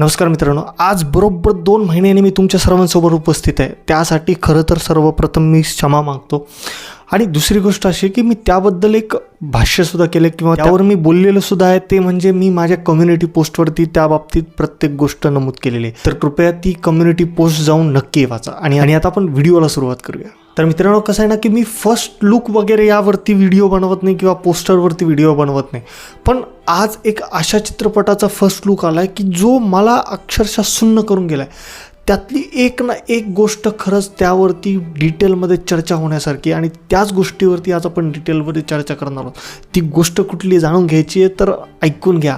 नमस्कार मित्रांनो आज बरोबर दोन महिन्याने मी तुमच्या सर्वांसोबत उपस्थित आहे. त्यासाठी खरं तर सर्वप्रथम मी क्षमा मागतो. आणि दुसरी गोष्ट अशी की मी त्याबद्दल एक भाष्यसुद्धा केलं किंवा त्यावर मी बोललेलं सुद्धा आहे ते म्हणजे मी माझ्या कम्युनिटी पोस्टवरती त्या बाबतीत प्रत्येक गोष्ट नमूद केलेली आहे. तर कृपया ती कम्युनिटी पोस्ट जाऊन नक्की वाचा. आणि आणि आता आपण व्हिडिओला सुरुवात करूया. तर मित्रांनो कसं आहे ना की मी फर्स्ट लुक वगैरे यावरती व्हिडिओ बनवत नाही किंवा पोस्टरवरती व्हिडिओ बनवत नाही. पण आज एक अशा चित्रपटाचा फर्स्ट लुक आला आहे की जो मला अक्षरशः सुन्न करून गेला आहे त्यातली एक ना एक गोष्ट खरंच त्यावरती डिटेलमध्ये चर्चा होण्यासारखी आणि त्याच गोष्टीवरती आज आपण डिटेलमध्ये चर्चा करणार आहोत. ती गोष्ट कुठली जाणून घ्यायची आहे तर ऐकून घ्या.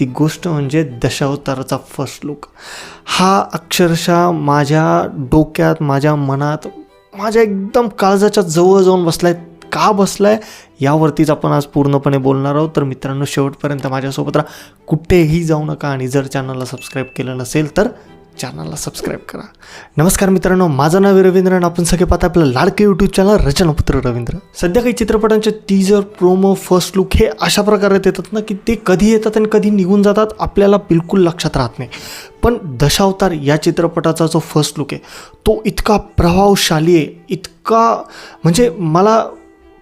ती गोष्ट म्हणजे दशावताराचा फर्स्ट लुक हा अक्षरशः माझ्या डोक्यात माझ्या मनात माझ्या एकदम काळजाच्या जवळ जाऊन बसलाय. का बसलाय? यावरतीच आपण आज पूर्णपणे बोलणार आहोत. तर मित्रांनो शेवटपर्यंत माझ्यासोबत राहा. कुठेही जाऊ नका आणि जर चॅनलला सबस्क्राईब केलं नसेल तर चॅनलला सबस्क्राईब करा. नमस्कार मित्रांनो माझं नाव आहे रवींद्र आणि आपण सगळे पाहता आपलं लाडके यूट्यूब चॅनल रचनापुत्र रवींद्र. सध्या काही चित्रपटांचे टीजर प्रोमो फर्स्ट लुक हे अशा प्रकारे येतात ना की ते कधी येतात आणि कधी निघून जातात आपल्याला बिलकुल लक्षात राहत नाही. पण दशावतार या चित्रपटाचा जो फर्स्ट लुक आहे तो इतका प्रभावशाली आहे इतका म्हणजे मला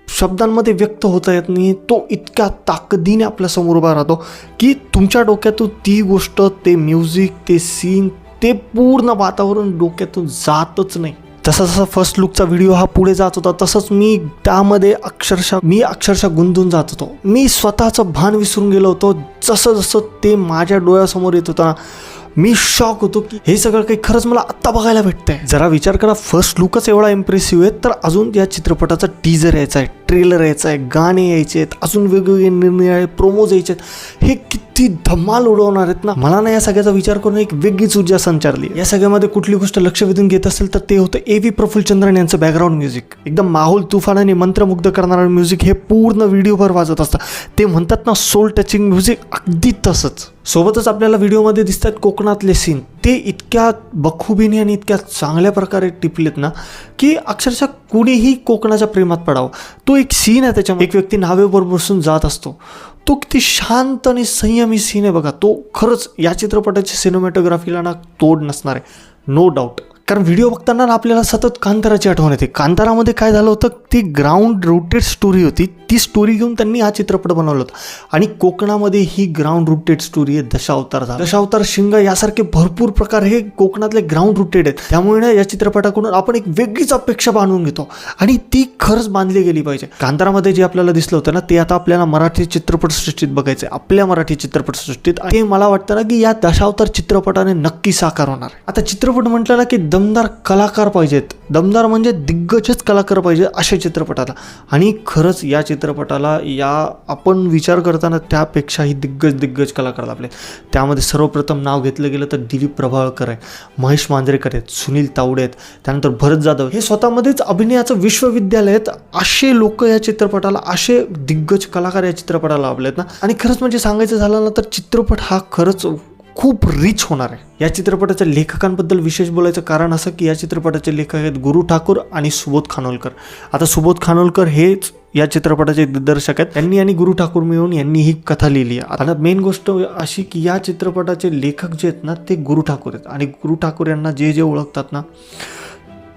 शब्दांमध्ये व्यक्त होता येत नाही तो इतक्या ताकदीने आपल्यासमोर उभा राहतो की तुमच्या डोक्यातून ती गोष्ट ते म्युझिक ते सीन ते पूर्ण वातावरण डोक्यातून जातच नाही. जसा जसा फर्स्ट लुकचा व्हिडिओ हा पुढे जात होता तसंच मी त्यामध्ये अक्षरशः मी अक्षरशः गुंतून जात होतो. मी स्वतःचं भान विसरून गेलो होतो जसं जसं ते माझ्या डोळ्यासमोर येत होता ना मी शॉक होतो की हे सगळं काही खरंच मला आत्ता बघायला भेटतंय. जरा विचार करा फर्स्ट लुकच एवढा इम्प्रेसिव्ह आहे तर अजून या चित्रपटाचा टीजर यायचा आहे. ट्रेलर यायचा आहे गाणे यायचे आहेत अजून वेगवेगळे निर्णय प्रोमोज यायचे आहेत. हे किती धमाल उडवणार आहेत ना? मला ना या सगळ्याचा विचार करून एक वेगळीच ऊर्जा संचारली. या सगळ्यामध्ये कुठली गोष्ट लक्ष वेधून घेत असेल तर ते होतं ए व्ही प्रफुल्लचंद्रन यांचं बॅकग्राऊंड म्युझिक एकदम माहोल तुफानाने मंत्रमुग्ध करणारं म्युझिक हे पूर्ण व्हिडिओभर वाजत असतं. ते म्हणतात ना सोल टचिंग म्युझिक अगदी तसंच. सोबतच आपल्याला व्हिडिओमध्ये दिसतात कोकणातले सीन ते इतक्या बखुबीने आणि इतक्या चांगल्या प्रकारे टिपलेत ना की अक्षरशः कुणीही कोकणाच्या प्रेमात पडावं. तो एक सीन आहे त्याच्यामध्ये. एक व्यक्ती नावेवर बसून जात असतो. तो किती शांत आणि संयमी सीन आहे बघा. तो खरंच या चित्रपटाच्या सिनेमॅटोग्राफीला ना तोड नसणार आहे. नो डाऊट कारण व्हिडिओ बघताना आपल्याला सतत कांताराची आठवण येते. कांतारामध्ये काय झालं होतं? ती ग्राउंड रुटेड स्टोरी होती. ती स्टोरी घेऊन त्यांनी हा चित्रपट बनवला होता. आणि कोकणामध्ये ही ग्राउंड रुटेड स्टोरी आहे दशावतार झाला. दशावतार शिंग यासारखे भरपूर प्रकार हे कोकणातले ग्राउंड रुटेड आहेत. त्यामुळे ना या चित्रपटाकडून आपण एक वेगळीच अपेक्षा बांधून घेतो. आणि ती खरंच बांधली गेली पाहिजे. कांतारामध्ये जे आपल्याला दिसलं होतं ना ते आता आपल्याला मराठी चित्रपटसृष्टीत बघायचं आहे आपल्या मराठी चित्रपटसृष्टीत. ते मला वाटतं ना की या दशावतार चित्रपटाने नक्की साकार होणार आता चित्रपट म्हटलं ना की दमदार कलाकार पाहिजेत. दमदार म्हणजे दिग्गजच कलाकार पाहिजे अशा चित्रपटाला. आणि खरंच या चित्रपटाला या आपण विचार करताना त्यापेक्षाही दिग्गज दिग्गज कलाकार आपले त्यामध्ये सर्वप्रथम नाव घेतलं गेलं तर दिलीप प्रभाळकर आहे महेश मांजरेकर आहेत सुनील तावडे आहेत त्यानंतर भरत जाधव. हे स्वतःमध्येच अभिनयाचं विश्वविद्यालय आहेत. असे लोक या चित्रपटाला असे दिग्गज कलाकार या चित्रपटाला लाभले आहेत ना. आणि खरंच म्हणजे सांगायचं झालं ना तर चित्रपट हा खरंच खूप रिच होणार आहे. या चित्रपटाच्या लेखकांबद्दल विशेष बोलायचं कारण असं की या चित्रपटाचे लेखक आहेत गुरु ठाकूर आणि सुबोध खानोलकर. आता सुबोध खानोलकर हेच या चित्रपटाचे दिग्दर्शक आहेत. त्यांनी आणि गुरु ठाकूर मिळून यांनी ही कथा लिहिली आहे. आता मेन गोष्ट अशी की या चित्रपटाचे लेखक जे आहेत ना ते गुरु ठाकूर आहेत. आणि गुरु ठाकूर यांना जे जे ओळखतात ना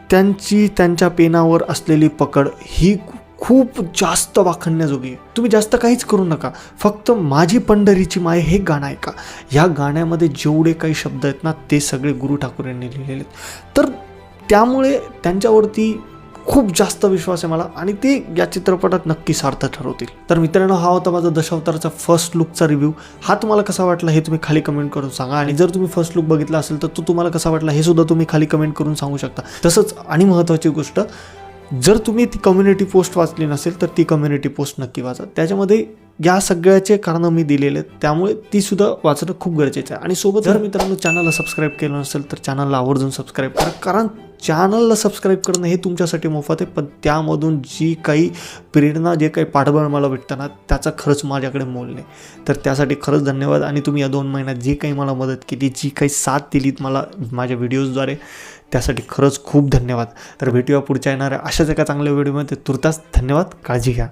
त्यांची त्यांच्या पेनावर असलेली पकड ही खूप जास्त वाखणण्याजोगी आहे. तुम्ही जास्त काहीच करू नका. फक्त माझी पंढरीची माय हे गाणं ऐका. ह्या गाण्यामध्ये जेवढे काही शब्द आहेत ना ते सगळे गुरु ठाकूर यांनी लिहिलेले आहेत. तर त्यामुळे त्यांच्यावरती खूप जास्त विश्वास आहे मला आणि ते या चित्रपटात नक्की सार्थ ठरवतील. तर मित्रांनो हा होता माझा दशावताराचा फर्स्ट लुकचा रिव्ह्यू हा तुम्हाला कसा वाटला हे तुम्ही खाली कमेंट करून सांगा आणि जर तुम्ही फर्स्ट लुक बघितला असेल तर तो तुम्हाला कसा वाटला हे सुद्धा तुम्ही खाली कमेंट करून सांगू शकता. तसंच आणि महत्त्वाची गोष्ट जर तुम्ही ती कम्युनिटी पोस्ट वाचली नसेल तर ती कम्युनिटी पोस्ट नक्की वाचा. त्याच्यामध्ये या सगळ्याचे कारणं मी दिलेले आहेत. त्यामुळे ती सुद्धा वाचणं खूप गरजेचं आहे. आणि सोबत जर मित्रांनो चॅनलला सबस्क्राईब केलं नसेल तर चॅनलला आवर्जून सबस्क्राईब करा. कारण चॅनलला सबस्क्राईब करणं हे तुमच्यासाठी मोफत आहे. पण त्यामधून जी काही प्रेरणा जे काही पाठबळ मला भेटतं ना त्याचा खरंच माझ्याकडे मोल नाही. तर त्यासाठी खरंच धन्यवाद. आणि तुम्ही या दोन महिन्यात जी काही मला मदत केली जी काही साथ दिलीत मला माझ्या व्हिडिओजद्वारे त्यासाठी खरंच खूप धन्यवाद. तर भेटूया पुढच्या येणाऱ्या अशाच एका चांगल्या व्हिडिओमध्ये तुर्तास धन्यवाद. काळजी घ्या.